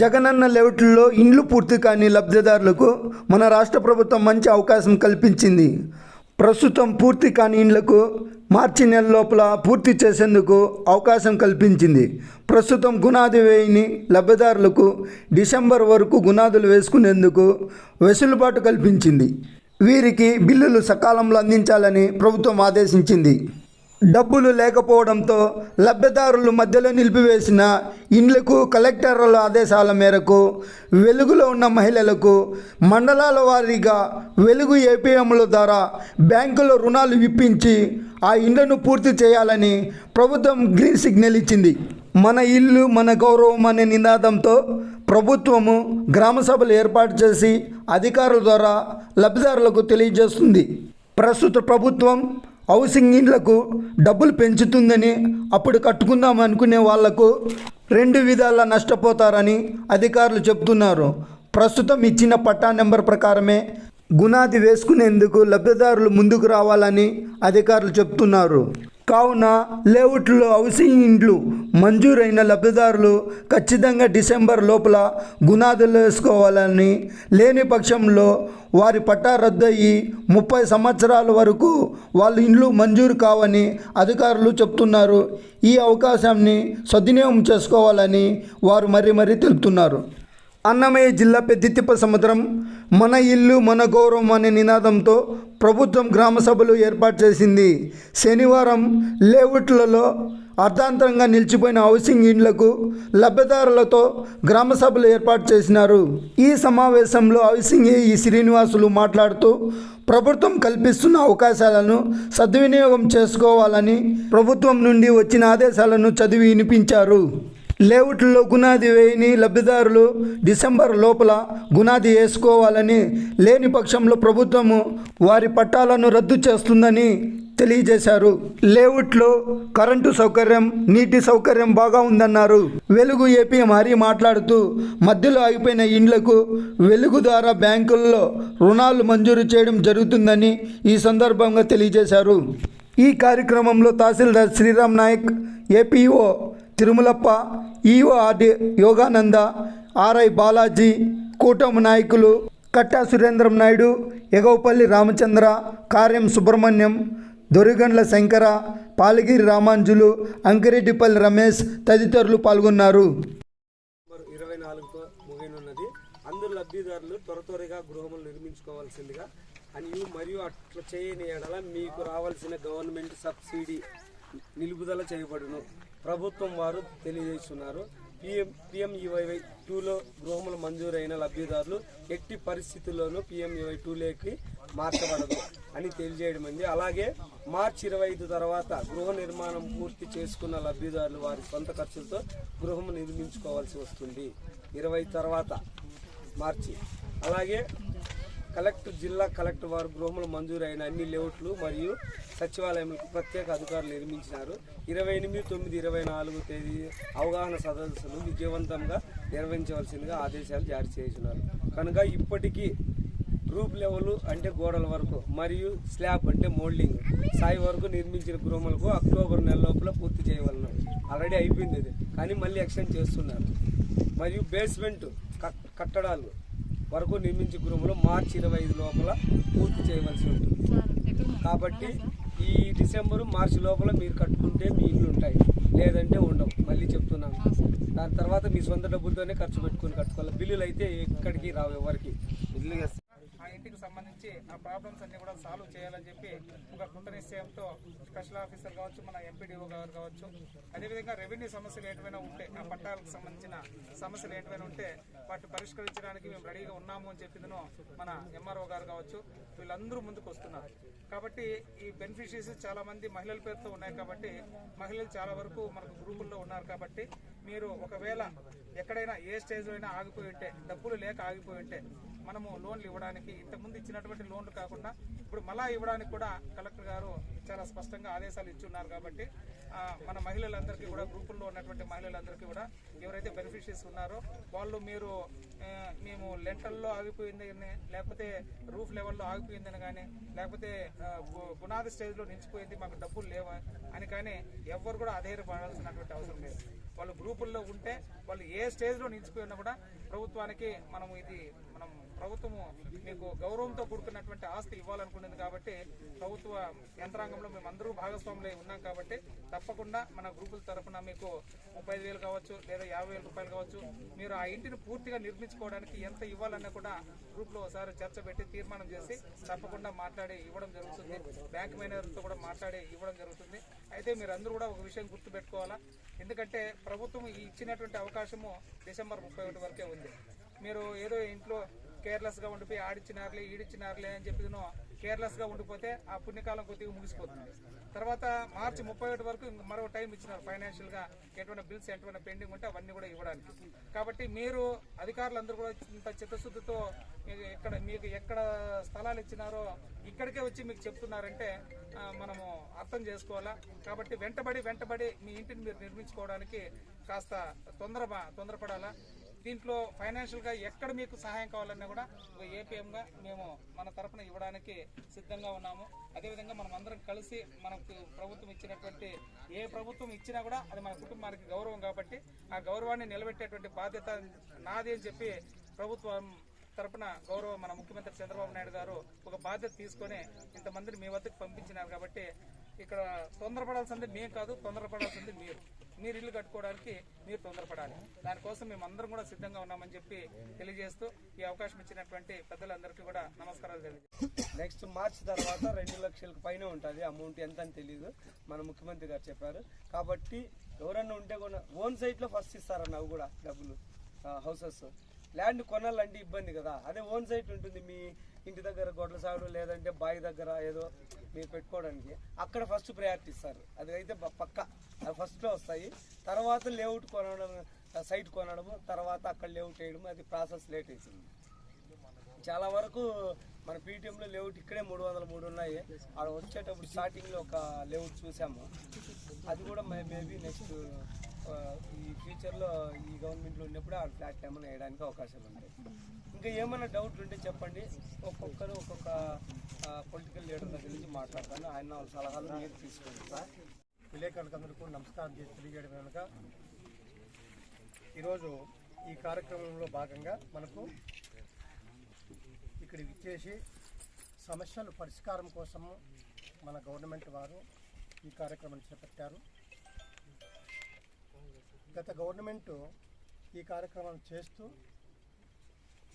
జగనన్న లెవెట్లో ఇండ్లు పూర్తి కాని లబ్ధిదారులకు మన రాష్ట్ర ప్రభుత్వం మంచి అవకాశం కల్పించింది. ప్రస్తుతం పూర్తి కాని ఇండ్లకు మార్చి నెల లోపల పూర్తి చేసేందుకు అవకాశం కల్పించింది. ప్రస్తుతం గునాది వేయని లబ్ధిదారులకు డిసెంబర్ వరకు గునాదులు వేసుకునేందుకు వెసులుబాటు కల్పించింది. వీరికి బిల్లులు సకాలంలో అందించాలని ప్రభుత్వం ఆదేశించింది. డబ్బులు లేకపోవడంతో లబ్ధిదారులు మధ్యలో నిలిపివేసిన ఇండ్లకు కలెక్టర్ల ఆదేశాల మేరకు వెలుగులో ఉన్న మహిళలకు మండలాల వారీగా వెలుగు ఏపీఎంల ద్వారా బ్యాంకులో రుణాలు ఇప్పించి ఆ ఇండ్లను పూర్తి చేయాలని ప్రభుత్వం గ్రీన్ సిగ్నల్ ఇచ్చింది. మన ఇల్లు మన గౌరవం అనే నినాదంతో ప్రభుత్వము గ్రామ సభలు ఏర్పాటు చేసి అధికారుల ద్వారా లబ్ధిదారులకు తెలియజేస్తుంది. ప్రస్తుత ప్రభుత్వం హౌసింగ్ ఇండ్లకు డబ్బులు పెంచుతుందని అప్పుడు కట్టుకుందాం అనుకునే వాళ్ళకు రెండు విధాల నష్టపోతారని అధికారులు చెబుతున్నారు. ప్రస్తుతం ఇచ్చిన పట్టా నెంబర్ ప్రకారమే గుణాది వేసుకునేందుకు లబ్ధిదారులు ముందుకు రావాలని అధికారులు చెబుతున్నారు. కావున లేఅవుట్లో హౌసింగ్ ఇండ్లు మంజూరైన లబ్ధిదారులు ఖచ్చితంగా డిసెంబర్ లోపల గునాదులు వేసుకోవాలని లేని పక్షంలో వారి పట్టా రద్దయి ముప్పై సంవత్సరాల వరకు వాళ్ళ ఇండ్లు మంజూరు కావని అధికారులు చెప్తున్నారు. ఈ అవకాశాన్ని సద్వినియోగం చేసుకోవాలని వారు మరీ మరీ తెలుపుతున్నారు. అన్నమయ్య జిల్లా పెద్దితిప్ప సముద్రం. మన ఇల్లు మన గౌరవం అనే నినాదంతో ప్రభుత్వం గ్రామ సభలు ఏర్పాటు చేసింది. శనివారం లేఅవుట్లలో అర్ధాంతరంగా నిలిచిపోయిన హౌసింగ్ ఇండ్లకు లబ్ధిదారులతో గ్రామ సభలు ఏర్పాటు చేసినారు. ఈ సమావేశంలో హౌసింగ్ ఈ శ్రీనివాసులు మాట్లాడుతూ ప్రభుత్వం కల్పిస్తున్న అవకాశాలను సద్వినియోగం చేసుకోవాలని ప్రభుత్వం నుండి వచ్చిన ఆదేశాలను చదివి వినిపించారు. లేఅవుట్లో గునాది వేయని లబ్ధిదారులు డిసెంబర్ లోపల గునాది వేసుకోవాలని లేని పక్షంలో ప్రభుత్వము వారి పట్టాలను రద్దు చేస్తుందని తెలియజేశారు. లేఅవుట్లో కరెంటు సౌకర్యం నీటి సౌకర్యం బాగా ఉందన్నారు. వెలుగు ఏపీ మరీ మాట్లాడుతూ మధ్యలో ఆగిపోయిన ఇండ్లకు వెలుగు ద్వారా బ్యాంకుల్లో రుణాలు మంజూరు చేయడం జరుగుతుందని ఈ సందర్భంగా తెలియజేశారు. ఈ కార్యక్రమంలో tahsildar Sriram Naik APO Tirumalappa EO Yogananda RI Balaji కూటమి నాయకులు కట్టా సురేంద్రం నాయుడు ఎగవపల్లి రామచంద్ర కార్యం సుబ్రహ్మణ్యం దొరిగండ్ల శంకర పాలగిరి రామాంజులు అంకిరెడ్డిపల్లి రమేష్ తదితరులు పాల్గొన్నారు. ఇరవై నాలుగుతో ముగినున్నది అందరు లబ్ధిదారులు త్వర త్వరగా గృహములు నిర్మించుకోవాల్సిందిగా అని మరియు అట్లా చేయని ఎడల మీకు రావాల్సిన గవర్నమెంట్ సబ్సిడీ నిలుపుదల చేయబడును. ప్రభుత్వం వారు తెలియజేస్తున్నారు. పిఎం పిఎంఈవై టూలో గృహములు మంజూరైన లబ్ధిదారులు ఎట్టి పరిస్థితుల్లోనూ పిఎంఈవై టూలోకి మార్చబడదు అని తెలియజేయడం తెలియజేయడమైంది అలాగే మార్చి ఇరవై ఐదు తర్వాత గృహ నిర్మాణం పూర్తి చేసుకున్న లబ్ధిదారులు వారి సొంత ఖర్చులతో గృహము నిర్మించుకోవాల్సి వస్తుంది. ఇరవై తర్వాత మార్చి. అలాగే కలెక్టర్ జిల్లా కలెక్టర్ వారు గృహములు మంజూరైన అన్ని లేఅవుట్లు మరియు సచివాలయంలో ప్రత్యేక అధికారులు నిర్మించినారు. ఇరవై ఎనిమిది తొమ్మిది ఇరవై నాలుగు తేదీ అవగాహన సదస్సులు విజయవంతంగా నిర్వహించవలసిందిగా ఆదేశాలు జారీ చేస్తున్నారు కనుక ఇప్పటికీ రూప్ లెవెల్ అంటే గోడల వరకు మరియు స్లాబ్ అంటే మోల్డింగ్ సాయి వరకు నిర్మించిన గృహములకు అక్టోబర్ నెల లోపల పూర్తి చేయవలన. ఆల్రెడీ అయిపోయింది ఇది. కానీ మళ్ళీ ఎక్స్టెండ్ చేస్తున్నారు. మరియు బేస్మెంట్ కట్- కట్టడాలు వరకు నిర్మించే గృహములు మార్చి ఇరవై ఐదు లోపల పూర్తి చేయవలసి ఉంటుంది. కాబట్టి ఈ డిసెంబరు మార్చి లోపల మీరు కట్టుకుంటే మీ ఇల్లు ఉంటాయి. లేదంటే ఉండవు. మళ్ళీ చెప్తున్నాను. దాని తర్వాత మీ సొంత డబ్బులతోనే ఖర్చు పెట్టుకొని కట్టుకోవాలి. బిల్లులు అయితే ఎక్కడికి రావు ఎవరికి. బిల్లు సంబంధించి ఆ ప్రాబ్లమ్స్ అన్ని కూడా సాల్వ్ చేయాలని చెప్పి ఒక కృత నిశ్చయంతో స్పెషల్ ఆఫీసర్ కావచ్చు మన ఎంపీడీఓ గారు కావచ్చు అదేవిధంగా రెవెన్యూ సమస్యలు ఏమైనా ఉంటే ఆ పట్టాలకు సంబంధించిన సమస్యలు ఏమైనా ఉంటే వాటిని పరిష్కరించడానికి మేము రెడీగా ఉన్నాము అని చెప్పిందనో మన ఎంఆర్ఓ గారు కావచ్చు వీళ్ళందరూ ముందుకు వస్తున్నారు. కాబట్టి ఈ బెనిఫిషరీస్ చాలా మంది మహిళల పేరుతో ఉన్నాయి కాబట్టి మహిళలు చాలా వరకు మనకు గ్రూపుల్లో ఉన్నారు కాబట్టి మీరు ఒకవేళ ఎక్కడైనా ఏ స్టేజ్లో అయినా ఆగిపోయి ఉంటే డబ్బులు లేక ఆగిపోయి ఉంటే మనము లోన్లు ఇవ్వడానికి ఇంతకుముందు ఇచ్చినటువంటి లోన్లు కాకుండా ఇప్పుడు మళ్ళా ఇవ్వడానికి కూడా కలెక్టర్ గారు చాలా స్పష్టంగా ఆదేశాలు ఇచ్చున్నారు కాబట్టి మన మహిళలందరికీ కూడా గ్రూపుల్లో ఉన్నటువంటి మహిళలందరికీ కూడా ఎవరైతే బెనిఫిషరీస్ ఉన్నారో వాళ్ళు మీరు మేము లెంటల్లో ఆగిపోయింది అని లేకపోతే రూఫ్ లెవెల్లో ఆగిపోయిందని కానీ లేకపోతే బునాది పునాది స్టేజ్లో నిలిచిపోయింది మాకు డబ్బులు లేవా అని కానీ ఎవ్వరు కూడా అధైర్యపడాల్సినటువంటి అవసరం లేదు. వాళ్ళు గ్రూపుల్లో ఉంటే వాళ్ళు ఏ స్టేజ్లో నిలిచిపోయినా కూడా ప్రభుత్వానికి మనం ఇది మనం ప్రభుత్వము మీకు గౌరవంతో కూడుకున్నటువంటి ఆస్తి ఇవ్వాలనుకున్నది కాబట్టి ప్రభుత్వ యంత్రాంగంలో మేము అందరూ భాగస్వాములై ఉన్నాం కాబట్టి తప్పకుండా మన గ్రూపుల తరఫున మీకు ముప్పై వేలు కావచ్చు లేదా యాభై వేల రూపాయలు కావచ్చు మీరు ఆ ఇంటిని పూర్తిగా నిర్మించుకోవడానికి ఎంత ఇవ్వాలన్నా కూడా గ్రూప్లో ఒకసారి చర్చ పెట్టి తీర్మానం చేసి తప్పకుండా మాట్లాడి ఇవ్వడం జరుగుతుంది. బ్యాంక్ మేనేజర్తో కూడా మాట్లాడి ఇవ్వడం జరుగుతుంది. అయితే మీరు అందరూ కూడా ఒక విషయం గుర్తుపెట్టుకోవాలా? ఎందుకంటే ప్రభుత్వం ఇచ్చినటువంటి అవకాశము డిసెంబర్ ముప్పై ఒకటి వరకే ఉంది. మీరు ఏదో ఇంట్లో కేర్లెస్గా ఉండిపోయి ఆడిచ్చినారులే ఈడిచ్చినారులే అని చెప్పి కేర్లెస్గా ఉండిపోతే ఆ పుణ్యకాలం కొద్దిగా ముగిసిపోతుంది. తర్వాత మార్చి ముప్పై ఒకటి వరకు మరో టైం ఇచ్చినారు ఫైనాన్షియల్గా. ఎటువంటి బిల్స్ ఎటువంటి పెండింగ్ ఉంటే అవన్నీ కూడా ఇవ్వడానికి. కాబట్టి మీరు అధికారులందరూ కూడా ఇంత చిత్తశుద్ధితో మీకు ఎక్కడ మీకు ఎక్కడ స్థలాలు ఇచ్చినారో ఇక్కడికే వచ్చి మీకు చెప్తున్నారంటే మనము అర్థం చేసుకోవాలా. కాబట్టి వెంటబడి వెంటబడి మీ ఇంటిని మీరు నిర్మించుకోవడానికి కాస్త తొందర తొందరపడాలా? దీంట్లో ఫైనాన్షియల్గా ఎక్కడ మీకు సహాయం కావాలన్నా కూడా ఒక గా మేము మన తరఫున ఇవ్వడానికి సిద్ధంగా ఉన్నాము. అదేవిధంగా మనం అందరం కలిసి మనకు ప్రభుత్వం ఇచ్చినటువంటి ఏ ప్రభుత్వం ఇచ్చినా కూడా అది మన కుటుంబానికి గౌరవం కాబట్టి ఆ గౌరవాన్ని నిలబెట్టేటువంటి బాధ్యత నాది అని చెప్పి ప్రభుత్వం తరపున గౌరవ మన ముఖ్యమంత్రి చంద్రబాబు నాయుడు గారు ఒక బాధ్యత తీసుకొని ఇంతమందిని మీ వద్దకు పంపించినారు కాబట్టి ఇక్కడ తొందరపడాల్సింది మేము కాదు తొందరపడాల్సింది మీరు. మీరు ఇల్లు కట్టుకోవడానికి మీరు తొందరపడాలి. దానికోసం మేము అందరం కూడా సిద్ధంగా ఉన్నామని చెప్పి తెలియజేస్తూ ఈ అవకాశం ఇచ్చినటువంటి పెద్దలందరికీ కూడా నమస్కారాలు తెలియజేస్తాను నెక్స్ట్ మార్చ్ తర్వాత రెండు లక్షలకు పైన ఉంటుంది అమౌంట్ ఎంత అని తెలియదు మన ముఖ్యమంత్రి గారు చెప్పారు. కాబట్టి ఎవరన్నా ఉంటే కూడా ఓన్ సైట్లో ఫస్ట్ ఇస్తారన్న అవి కూడా డబ్బులు హౌసెస్ ల్యాండ్ కొనాలంటే ఇబ్బంది కదా. అదే ఓన్ సైట్ ఉంటుంది మీ ఇంటి దగ్గర గొడ్ల సాగుడు లేదంటే బావి దగ్గర ఏదో మీరు పెట్టుకోవడానికి అక్కడ ఫస్ట్ ప్రయారిటీ ఇస్తారు. అది అయితే పక్క. అది ఫస్ట్లో వస్తాయి. తర్వాత లేఅవుట్ కొనడం సైట్ కొనడము తర్వాత అక్కడ లేఅవుట్ వేయడం అది ప్రాసెస్ లేట్ అవుతుంది. చాలా వరకు మన పీటీఎంలో లేఅవుట్ ఇక్కడే మూడు వందల మూడు ఉన్నాయి. అక్కడ వచ్చేటప్పుడు స్టార్టింగ్లో ఒక లేఅవుట్ చూసాము. అది కూడా మేబీ నెక్స్ట్ ఈ ఫ్యూచర్లో ఈ గవర్నమెంట్లో ఉన్నప్పుడు ఆ ఫ్లాట్ ఏమైనా వేయడానికి అవకాశాలు ఉంటాయి. ఇంకా ఏమైనా డౌట్లు ఉంటే చెప్పండి. ఒక్కొక్కరు ఒక్కొక్క పొలిటికల్ లీడర్ దగ్గర నుంచి మాట్లాడతాను. ఆయన వాళ్ళ సలహాలు మీరు తీసుకోండి సార్. విలేకరులకు నమస్కారం చేసి తెలియజేయడం కనుక ఈరోజు ఈ కార్యక్రమంలో భాగంగా మనకు ఇక్కడ ఇచ్చేసి సమస్యలు పరిష్కారం కోసము మన గవర్నమెంట్ వారు ఈ కార్యక్రమాన్ని చేపట్టారు. గత గవర్నమెంట్ ఈ కార్యక్రమాలు చేస్తూ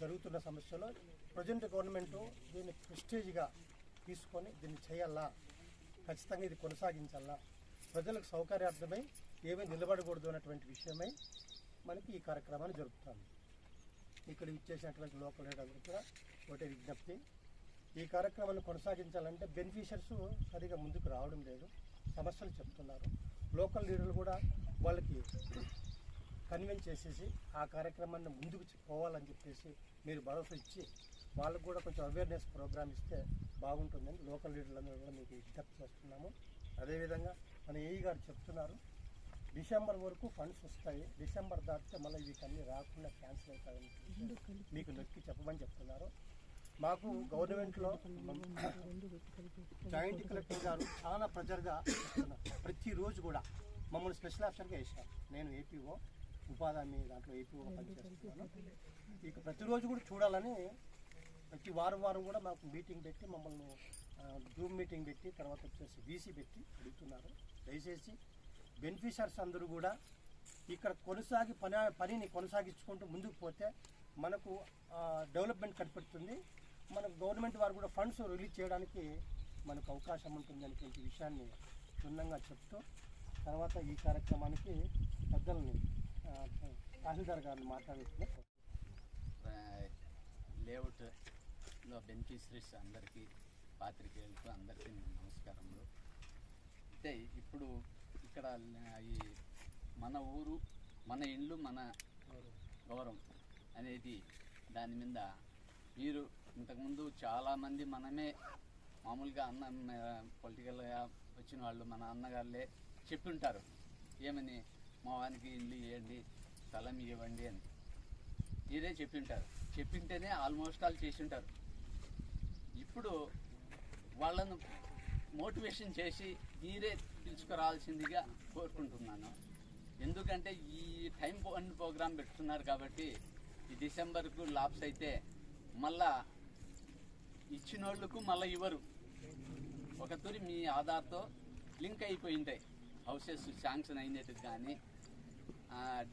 జరుగుతున్న సమస్యలో ప్రజెంట్ గవర్నమెంట్ దీన్ని ప్రెస్టేజ్గా తీసుకొని దీన్ని చేయాలా? ఖచ్చితంగా ఇది కొనసాగించాలా? ప్రజలకు సౌకర్యార్థమై ఏమీ నిలబడకూడదు అన్నటువంటి విషయమై మనకి ఈ కార్యక్రమాన్ని జరుపుతాము. ఇక్కడ ఇచ్చేసినటువంటి లోకల్ లీడర్లు కూడా ఒకటే విజ్ఞప్తి. ఈ కార్యక్రమాన్ని కొనసాగించాలంటే బెనిఫిషియర్స్ సరిగా ముందుకు రావడం లేదు. సమస్యలు చెప్తున్నారు. లోకల్ లీడర్లు కూడా వాళ్ళకి కన్విన్స్ చేసేసి ఆ కార్యక్రమాన్ని ముందుకు పోవాలని చెప్పేసి మీరు భరోసా ఇచ్చి వాళ్ళకు కూడా కొంచెం అవేర్నెస్ ప్రోగ్రామ్ ఇస్తే బాగుంటుందని లోకల్ లీడర్లందరూ కూడా మీకు విజ్ఞప్తి చేస్తున్నాము. అదేవిధంగా మన ఏఈ గారు చెప్తున్నారు డిసెంబర్ వరకు ఫండ్స్ వస్తాయి. డిసెంబర్ దాటితే మళ్ళీ వీటన్నీ రాకుండా క్యాన్సిల్ అవుతాయని మీకు నొక్కి చెప్పమని చెప్తున్నారు. మాకు గవర్నమెంట్లో జాయింట్ కలెక్టర్ గారు చాలా ప్రెజర్గా ప్రతిరోజు కూడా మమ్మల్ని స్పెషల్ ఆఫీసర్గా వేశారు. నేను ఏపీఓ ఉపాధి హామీ దాంట్లో ఏపీఓ పనిచేస్తున్నాను. ఇక ప్రతిరోజు కూడా చూడాలని ప్రతి వారం వారం కూడా మాకు మీటింగ్ పెట్టి మమ్మల్ని జూమ్ మీటింగ్ పెట్టి తర్వాత వచ్చేసి వీసీ పెట్టి అడుగుతున్నారు. దయచేసి బెనిఫిషర్స్ అందరూ కూడా ఇక్కడ కొనసాగి పని పనిని కొనసాగించుకుంటూ ముందుకు పోతే మనకు డెవలప్మెంట్ కనిపెడుతుంది. మనకు గవర్నమెంట్ వారు కూడా ఫండ్స్ రిలీజ్ చేయడానికి మనకు అవకాశం ఉంటుంది అనేటువంటి విషయాన్ని క్షుణ్ణంగా చెప్తూ తర్వాత ఈ కార్యక్రమానికి పెద్దలని తహసీల్దార్ గారిని మాట్లాడుతున్నారు లేఅవుట్లో బెనిఫిషరీస్ అందరికీ పాత్రికేయులకు అందరికీ నమస్కారములు. అయితే ఇప్పుడు ఇక్కడ ఈ మన ఊరు మన ఇండ్లు మన గౌరవం అనేది దాని మీద మీరు ఇంతకుముందు చాలామంది మనమే మామూలుగా అన్న పొలిటికల్గా వచ్చిన వాళ్ళు మన అన్నగారులే చెప్తుంటారు. ఏమని? మా వానికి ఇల్లు ఇవ్వండి స్థలం ఇవ్వండి అని. మీరే చెప్పింటారు చెప్పింటేనే ఆల్మోస్ట్ ఆల్ చేసింటారు ఇప్పుడు వాళ్ళను మోటివేషన్ చేసి మీరే పిలుచుకురావాల్సిందిగా కోరుకుంటున్నాను. ఎందుకంటే ఈ టైం వన్ ప్రోగ్రామ్ పెడుతున్నారు కాబట్టి ఈ డిసెంబర్కు లాప్స్ అయితే మళ్ళా ఇచ్చిన వాళ్ళకు మళ్ళీ ఇవ్వరు. ఒక తూరి మీ ఆధార్తో లింక్ అయిపోయి ఉంటాయి. హౌసెస్ శాంక్షన్ అయినట్టు కానీ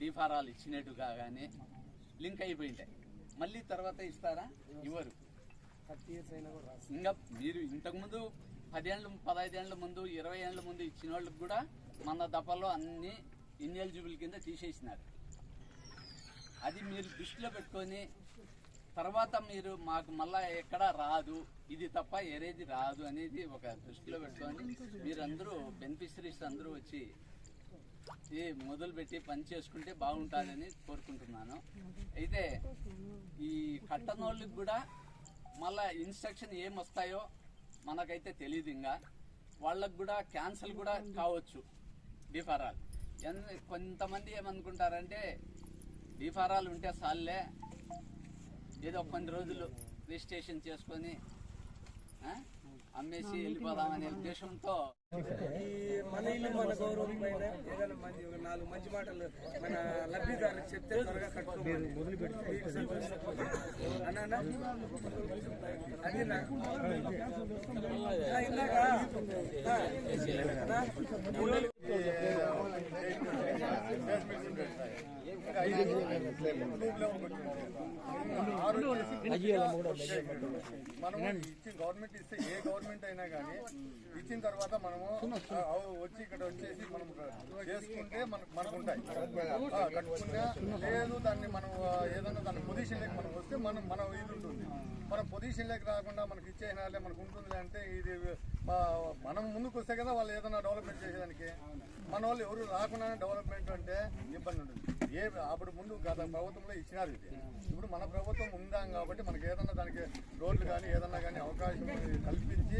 డిఫారాలు ఇచ్చినట్టుగా కానీ లింక్ అయిపోయింటాయి. మళ్ళీ తర్వాత ఇస్తారా? ఇవ్వరు. ఇంకా మీరు ఇంతకుముందు పదేళ్ళ పదహైదేళ్ళ ముందు ఇరవై ఏళ్ళ ముందు ఇచ్చిన వాళ్ళకి కూడా మన దప్పలో అన్ని ఇన్ఎలిజిబుల్ కింద తీసేసినారు. అది మీరు దృష్టిలో పెట్టుకొని తర్వాత మీరు మాకు మళ్ళా ఎక్కడ రాదు ఇది తప్ప ఏరేది రాదు అనేది ఒక దృష్టిలో పెట్టుకొని మీరందరూ బెనిఫిషరీస్ అందరూ వచ్చి ఈ మొదలు పెట్టి పని చేసుకుంటే బాగుంటుందని కోరుకుంటున్నాను. అయితే ఈ కట్టనోళ్ళకి కూడా మళ్ళా ఇన్స్ట్రక్షన్ ఏం వస్తాయో మనకైతే తెలియదు ఇంకా. వాళ్ళకు కూడా క్యాన్సిల్ కూడా కావచ్చు డిఫారాల్ ఎన్- కొంతమంది ఏమనుకుంటారంటే డిఫారాలు ఉంటే సాల్లే ఏదో కొన్ని రోజులు రిజిస్ట్రేషన్ చేసుకొని అమ్మేసి వెళ్ళిపోదామనే ఉద్దేశంతో. ఈ మన ఇల్లు మన గౌరవం పైన ఏదైనా మంచి నాలుగు మంచి మాటలు మన లబ్ధిదారులకు చెప్తే త్వరగా అన్నా అది నా ఆ, ఇందాక మనము ఇచ్చిన గవర్నమెంట్ ఇస్తే ఏ గవర్నమెంట్ అయినా కానీ ఇచ్చిన తర్వాత మనము వచ్చి ఇక్కడ వచ్చేసి మనం చేసుకుంటే మనకు మనకు ఉంటాయి ఆ, కట్టుకున్నా లేదు దాన్ని మనం ఆ, ఏదైనా దాని పొజిషన్ లేక మనం వస్తే మనం మన ఇది ఉంటుంది. మన పొజిషన్ లేక రాకుండా మనకి ఇచ్చేనాలే మనకు ఉంటుంది అంటే ఇది మనం ముందుకు వస్తే కదా వాళ్ళు ఏదైనా డెవలప్మెంట్ చేసేదానికి. మన వాళ్ళు ఎవరు రాకుండా డెవలప్మెంట్ అంటే ఇబ్బంది ఉంటుంది ఏ అప్పుడు ముందు గత ప్రభుత్వంలో ఇచ్చినారు ఇది. ఇప్పుడు మన ప్రభుత్వం ఉందాం కాబట్టి మనకి ఏదన్నా దానికి రోడ్లు కానీ ఏదన్నా కానీ అవకాశం కల్పించి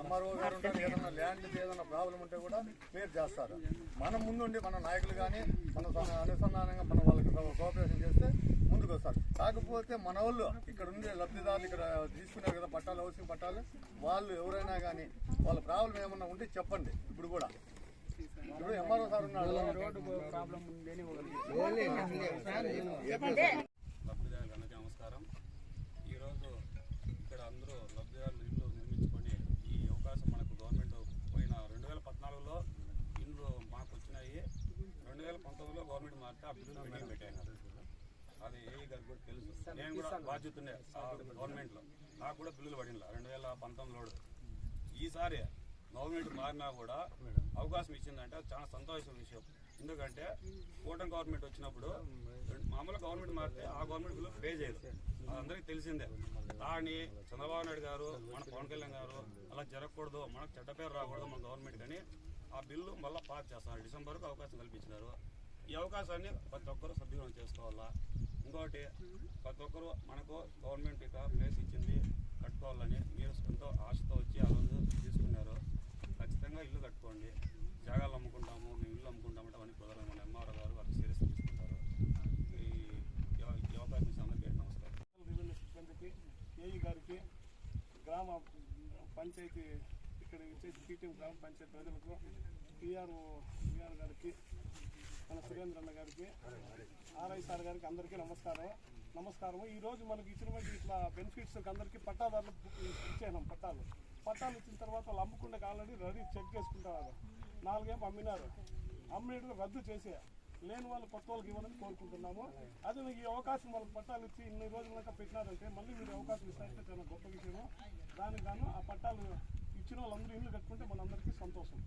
ఎంఆర్ఓ గారు ఉంటారు ఏదన్నా ల్యాండ్ ఏదన్నా ప్రాబ్లం ఉంటే కూడా క్లియర్ చేస్తారు. మనం ముందుండి మన నాయకులు కానీ మన అనుసంధానంగా మన వాళ్ళకి కోఆపరేషన్ చేస్తే ముందుకు వస్తారు. కాకపోతే మన వాళ్ళు ఇక్కడ ఉండే లబ్ధిదారులు ఇక్కడ తీసుకున్నారు కదా పట్టాలు హౌసింగ్ పట్టాలు వాళ్ళు ఎవరైనా కానీ వాళ్ళ ప్రాబ్లం ఏమన్నా ఉంటే చెప్పండి. ఇప్పుడు కూడా నమస్కారం. ఈరోజు ఇక్కడ అందరూ లబ్ధిదారులు ఇల్లు నిర్మించుకొని ఈ అవకాశం మనకు గవర్నమెంట్ పోయిన రెండు వేల పద్నాలుగులో ఇండ్లు మాకు వచ్చినాయి. రెండు వేల పంతొమ్మిదిలో గవర్నమెంట్ మారితే పెండింగ్ పెట్టాను అది ఏ గారికి కూడా తెలుసు. నేను కూడా బాధ్యతనే ఆ గవర్నమెంట్లో. నాకు కూడా బిల్లులు పడిన రెండు వేల పంతొమ్మిదిలో ఈసారి గవర్నమెంట్ మారినా కూడా అవకాశం ఇచ్చిందంటే చాలా సంతోషం విషయం. ఎందుకంటే కూటమి గవర్నమెంట్ వచ్చినప్పుడు మామూలుగా గవర్నమెంట్ మారితే ఆ గవర్నమెంట్ బిల్లు పే చేయదు. అందరికీ తెలిసిందే. దాన్ని చంద్రబాబు నాయుడు గారు మన పవన్ కళ్యాణ్ గారు అలా జరగకూడదు మనకు చెడ్డ పేరు రాకూడదు మన గవర్నమెంట్ కానీ ఆ బిల్లు మళ్ళీ పాస్ చేస్తున్నారు. డిసెంబర్కు అవకాశం కల్పించినారు. ఈ అవకాశాన్ని ప్రతి ఒక్కరూ సద్వినియోగం చేసుకోవాలా? ఇంకోటి ప్రతి ఒక్కరూ మనకు గవర్నమెంట్ ఇక ప్లేస్ ఇచ్చింది కట్టుకోవాలని మీరు ఎంతో ఆశతో వచ్చి ఆ రోజు తీసుకున్నారు. ఖచ్చితంగా ఇల్లు కట్టుకోండి. జాగాలు అమ్ముకుంటాము మేము ఇల్లు అమ్ముకుంటాము అంటే అవన్నీ కుదరదు. మన ఎంఆర్ గారు వారికి సీరియస్ తీసుకుంటారు ఈ ఈ అవకాశం ఇచ్చిన అందరికీ నమస్కారం రెవెన్యూ సిబ్బందికి ఏఈ గారికి గ్రామ పంచాయతీ ఇక్కడ వచ్చేసి పీటీఎం గ్రామ పంచాయతీ ప్రజలకు పిఆర్ఓ పిఆర్ గారికి మన సురేంద్ర అన్న గారికి ఆర్ఐ సార్ గారికి అందరికీ నమస్కారం. నమస్కారం ఈరోజు మనకి ఇచ్చినటువంటి ఇట్లా బెనిఫిట్స్ అందరికీ పట్టాదారులు ఇచ్చేసాం పట్టాలు. పట్టాలు ఇచ్చిన తర్వాత వాళ్ళు అమ్ముకుండా ఆల్రెడీ రెడీ చెక్ చేసుకుంటారు. నాలుగేమో అమ్మినారు. అమ్మేటప్పుడు రద్దు చేసే లేని వాళ్ళు కొత్త వాళ్ళకి ఇవ్వాలని కోరుకుంటున్నాము. అదే మీకు ఈ అవకాశం వాళ్ళకి పట్టాలు ఇచ్చి ఇన్ని రోజులు పెట్టినారంటే మళ్ళీ మీరు అవకాశం ఇస్తారంటే చాలా గొప్ప విషయము. దానికి గాను ఆ పట్టాలు ఇచ్చిన వాళ్ళందరూ ఇల్లు కట్టుకుంటే మనందరికీ సంతోషం.